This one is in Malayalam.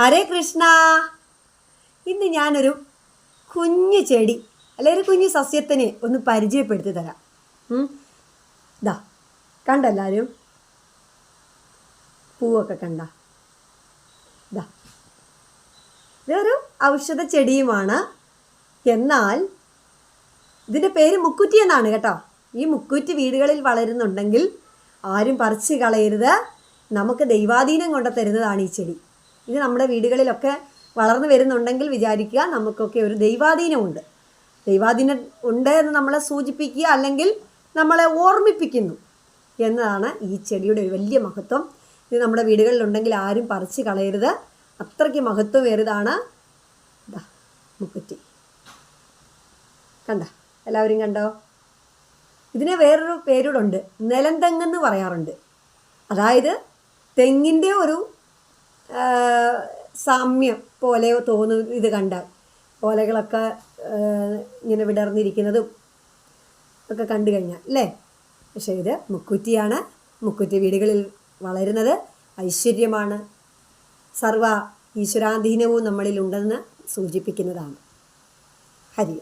ഹരേ കൃഷ്ണ. ഇന്ന് ഞാനൊരു കുഞ്ഞു ചെടി അല്ലെ ഒരു കുഞ്ഞു സസ്യത്തിനെ ഒന്ന് പരിചയപ്പെടുത്തി തരാം. ഇതാ കണ്ടെല്ലാവരും പൂവൊക്കെ കണ്ട. ദാ. ഇതൊരു ഔഷധ ചെടിയുമാണ്. എന്നാൽ ഇതിന്റെ പേര് മുക്കുറ്റി എന്നാണ് കേട്ടോ. ഈ മുക്കുറ്റി വീടുകളിൽ വളരുന്നുണ്ടെങ്കിൽ ആരും പറിച്ച് കളയരുത്. നമുക്ക് ദൈവാധീനം കൊണ്ട് തരുന്നതാണ് ഈ ചെടി. ഇത് നമ്മുടെ വീടുകളിലൊക്കെ വളർന്നു വരുന്നുണ്ടെങ്കിൽ വിചാരിക്കുക നമുക്കൊക്കെ ഒരു ദൈവാധീനമുണ്ട് ദൈവാധീനം ഉണ്ട് എന്ന് നമ്മളെ സൂചിപ്പിക്കുക അല്ലെങ്കിൽ നമ്മളെ ഓർമ്മിപ്പിക്കുന്നു എന്നതാണ് ഈ ചെടിയുടെ ഒരു വലിയ മഹത്വം. ഇത് നമ്മുടെ വീടുകളിലുണ്ടെങ്കിൽ ആരും പറിച്ച് കളയരുത്. അത്രയ്ക്ക് മഹത്വമേറിയതാണ് മുക്കുറ്റി. കണ്ട? എല്ലാവരും കണ്ടോ? ഇതിന് വേറൊരു പേരൂടുണ്ട് നിലന്തെങ്ങെന്ന് പറയാറുണ്ട്. അതായത് തെങ്ങിന്റെ ഒരു സാമ്യം പോലെ തോന്നും ഇത് കണ്ടാൽ ഓലകളൊക്കെ ഇങ്ങനെ വിടർന്നിരിക്കുന്നതും ഒക്കെ കണ്ടു കഴിഞ്ഞാൽ അല്ലേ? പക്ഷേ ഇത് മുക്കുറ്റിയാണ്. മുക്കുറ്റി വീടുകളിൽ വളരുന്നത്. ഐശ്വര്യമാണ്. സർവ ഈശ്വരാധീനവും നമ്മളിൽ ഉണ്ടെന്ന് സൂചിപ്പിക്കുന്നതാണ്. ഹരി.